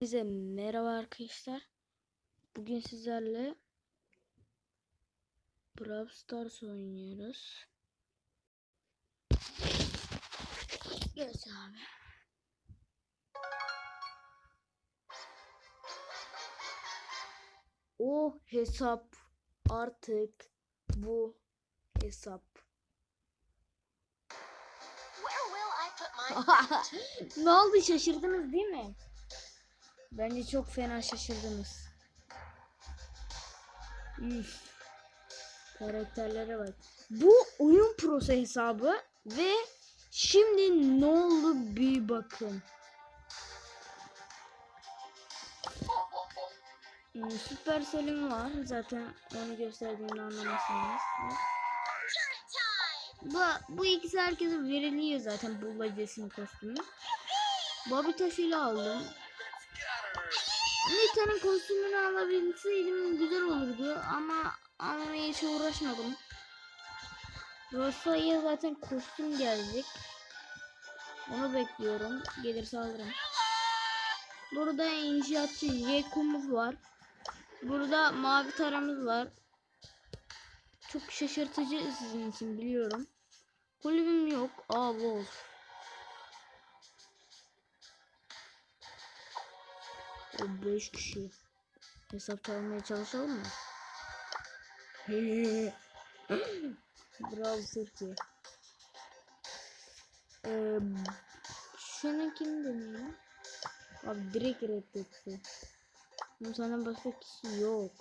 Size merhaba arkadaşlar. Bugün sizlerle Brawl Stars oynuyoruz. Geç abi. O hesap artık bu hesap. Ne oldu şaşırdınız değil mi? Bence çok fena şaşırdınız. Üf. Karakterlere bak. Bu oyun prosu hesabı ve şimdi ne oldu bir bakın. Hmm, Supercell'im var. Zaten onu gösterdiğimde anlamışsınız. Bu, bu ikisi herkese veriliyor zaten bulacasının kostümü. Bobby taşıyla aldım. Nita'nın kostümünü alabilseydim güzel olurdu ama almaya hiç uğraşmadım. Rosa'ya zaten kostüm gelecek. Onu bekliyorum. Gelirse alırım. Burada inşaatçı Jekum'uz var. Burada mavi taramız var. Çok şaşırtıcı sizin için biliyorum. Kulübüm yok. Aa Wolf. O 5 kişi. Hesap çalmaya çalışalım mı? Bravo Türkiye. Ee, şuna kim deniyor? Abi direkt reddetti. Ama senden başka kişi yok.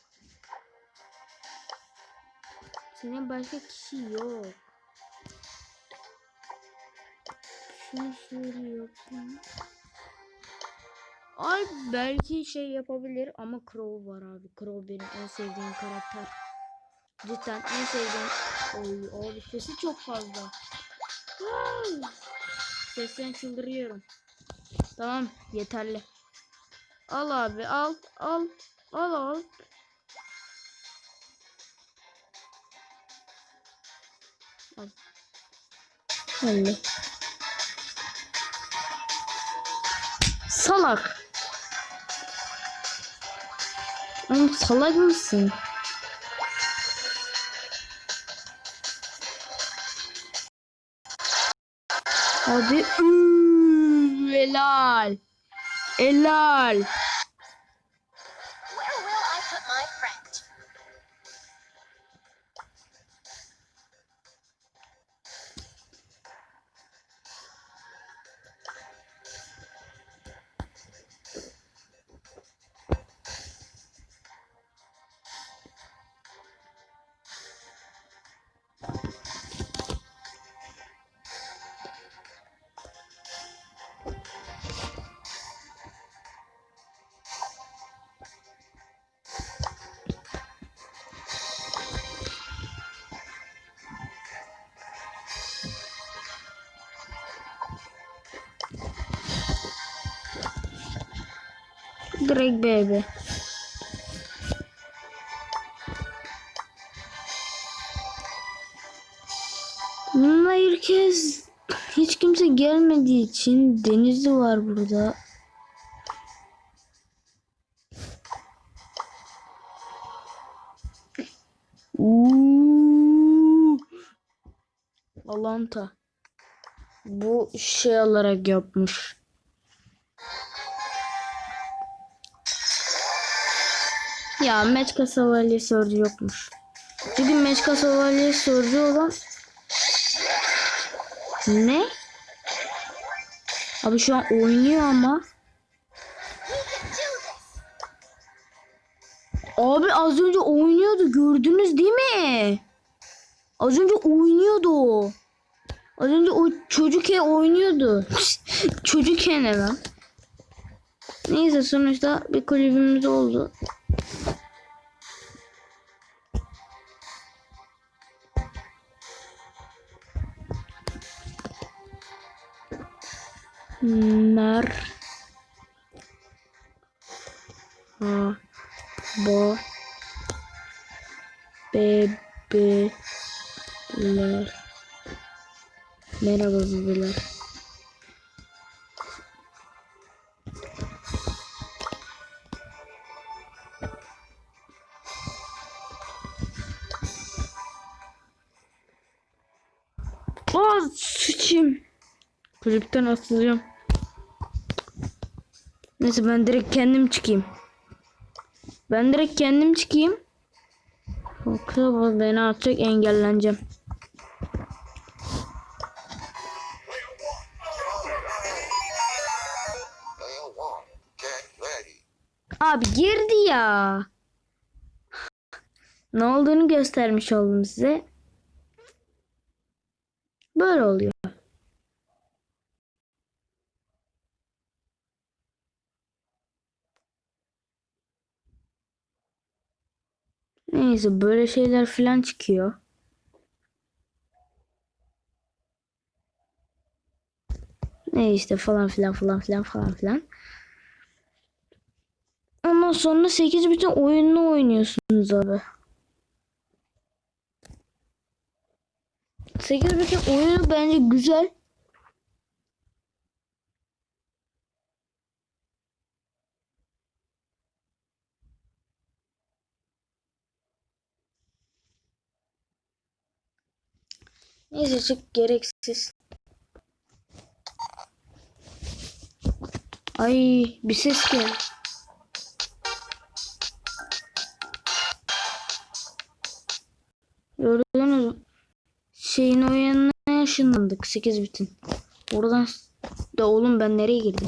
Senin başka kişi yok. Şunu şöyle yapayım. Ay belki şey yapabilir ama Crow var abi. Crow benim en sevdiğim karakter. Cidden en sevdiğim. Oy abi sesi çok fazla. Sesten çıldırıyorum. Tamam yeterli. Al abi al al al al. Al. Öyle. Salak. Oğlum salak mısın? Hadi. Ümm, helal. Helal. Direkt baby. Bununla herkes hiç kimse gelmediği için Denizli var burada. Uuu. Alanta. Bu şey olarak yapmış. Ya Meçka Savalye sorucu yokmuş. Çünkü Meçka Savalye sorucu olan ne? Abi şu an oynuyor ama. Abi az önce oynuyordu gördünüz değil mi? Az önce oynuyordu. Az önce o çocuk e oynuyordu. çocuk e ne lan? Neyse sonuçta bir kulübümüz oldu. mer ha ba bebeler merhaba bebeler Aa sıçayım. Kulüpten asılacağım. Neyse ben direkt kendim çıkayım. Ben direkt kendim çıkayım. Yoksa bu beni atacak engelleneceğim. Abi girdi ya. ne olduğunu göstermiş oldum size. Böyle oluyor. Neyse böyle şeyler filan çıkıyor. Ne işte falan filan falan filan falan filan. Ondan sonra 8 bütün oyununu oynuyorsunuz abi. 8 bütün oyunu bence güzel. Neyse çık gereksiz. Ay bir ses geldi. Gördünüz? Şeyin o yanına ışınlandık 8 bitin. Oradan da oğlum ben nereye girdim?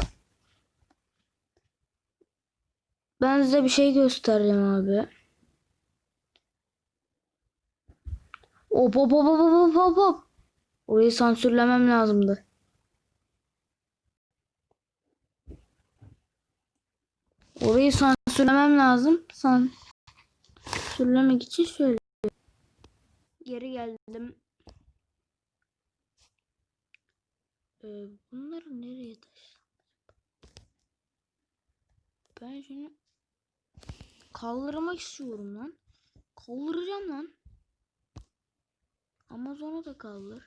Ben size bir şey göstereceğim abi. Hop hop hop hop hop hop. Orayı sansürlemem lazımdı. Orayı sansürlemem lazım. Sansürlemek için şöyle. Geri geldim. Ee, bunları nereye taşıyalım? Ben şunu kaldırmak istiyorum lan. Kaldıracağım lan. Amazon'a da kaldır.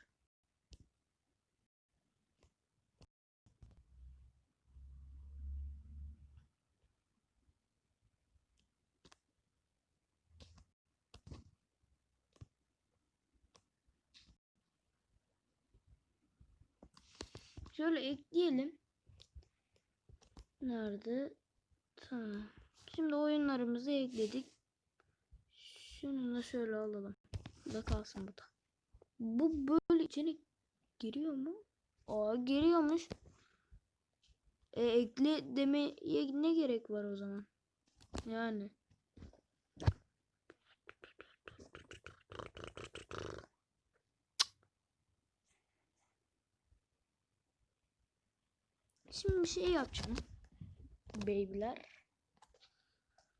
Şöyle ekleyelim. Nerede? Tamam. Şimdi oyunlarımızı ekledik. Şunu da şöyle alalım. Da kalsın bu da. Bu böyle içine giriyor mu? Aa giriyormuş. E, ekle demeye ne gerek var o zaman? Yani. Şimdi bir şey yapacağım. Beybiler.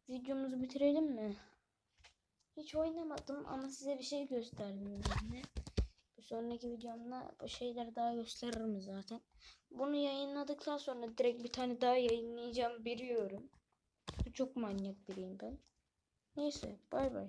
Videomuzu bitirelim mi? Hiç oynamadım ama size bir şey gösterdim yani. Sonraki videomda bu şeyleri daha gösteririm zaten. Bunu yayınladıktan sonra direkt bir tane daha yayınlayacağım biliyorum. Çok manyak biriyim ben. Neyse bay bay.